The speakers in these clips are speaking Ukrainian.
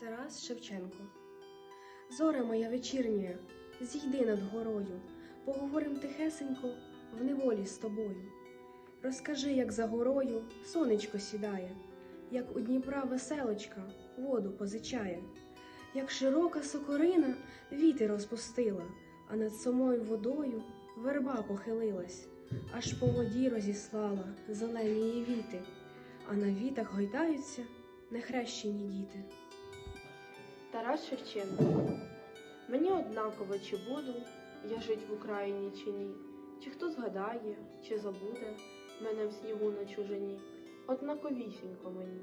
Тарас Шевченко. Зоре моя вечірня, зійди над горою, поговорим тихесенько в неволі з тобою. Розкажи, як за горою сонечко сідає, як у Дніпра веселочка воду позичає, як широка сокорина віти розпустила, а над самою водою верба похилилась, аж по воді розіслала зелені віти, а на вітах гойдаються нехрещені діти. Тарас Шевченко. Мені однаково, чи буду я жить в Україні чи ні, чи хто згадає, чи забуде мене в снігу на чужині. Однаковісінько мені.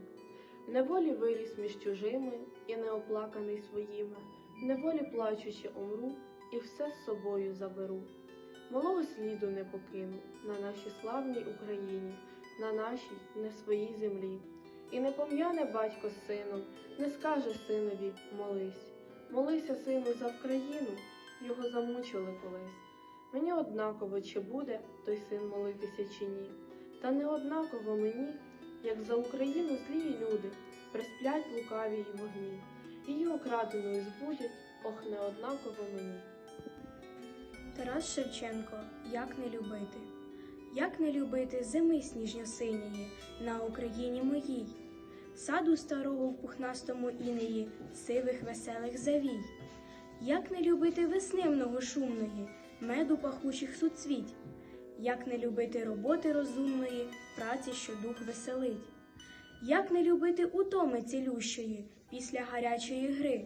Неволі виріс між чужими і неоплаканий своїми, неволі плачучи умру і все з собою заберу. Малого сліду не покину на нашій славній Україні, на нашій не своїй землі. І не пом'яне батько з сином, не скаже синові молись. Молися, сину, за Вкраїну, його замучили колись. Мені однаково, чи буде той син молитися чи ні. Та не однаково мені, як за Україну злії люди присплять лукаві й вогні. Її окраденою збудять, ох, не однаково мені. Тарас Шевченко, як не любити? Як не любити зими сніжно-синьої на Україні моїй, саду старого в пухнастому інеї, сивих веселих завій? Як не любити весни многошумної, меду пахучих суцвіть? Як не любити роботи розумної, праці, що дух веселить? Як не любити утоми цілющої після гарячої гри?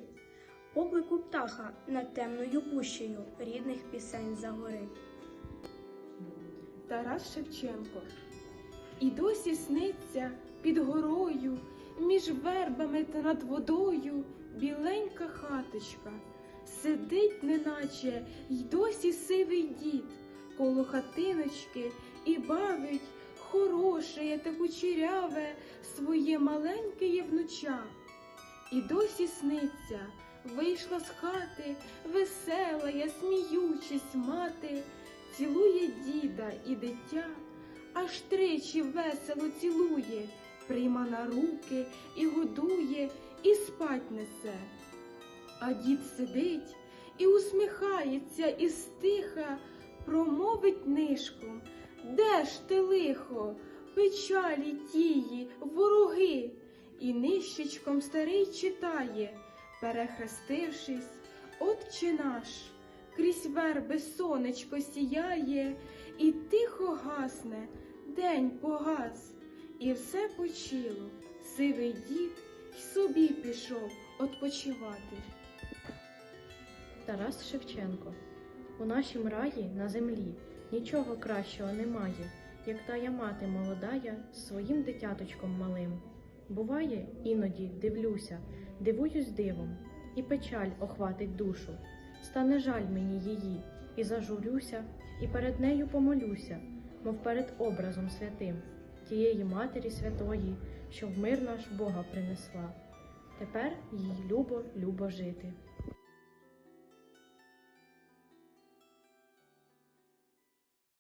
Поклику птаха над темною пущею рідних пісень за гори. Тарас Шевченко. І досі сниться під горою, між вербами та над водою біленька хаточка. Сидить, неначе й досі сивий дід коло хатиночки і бавить хороше та кучеряве своє маленьке євнуча. І досі сниться, вийшла з хати, весела, я сміючись мати, цілує діда і дитя, аж тричі весело цілує, прийма на руки і годує, і спать несе. А дід сидить і усміхається, і стиха промовить нишком. Де ж ти лихо, печалі тії, вороги? І нищечком старий читає, перехрестившись, Отче наш, крізь верби сонечко сіяє, і тихо гасне, день погас, і все почило. Сивий дід й собі пішов odpoчивати. Тарас Шевченко. У нашім раї на землі нічого кращого немає, як тая мати молодая з своїм дитяточком малим. Буває, іноді дивлюся, дивуюсь дивом, і печаль охватить душу. Стане жаль мені її, і зажурюся, і перед нею помолюся, мов перед образом святим, тієї Матері Святої, що в мир наш Бога принесла. Тепер їй любо, любо жити.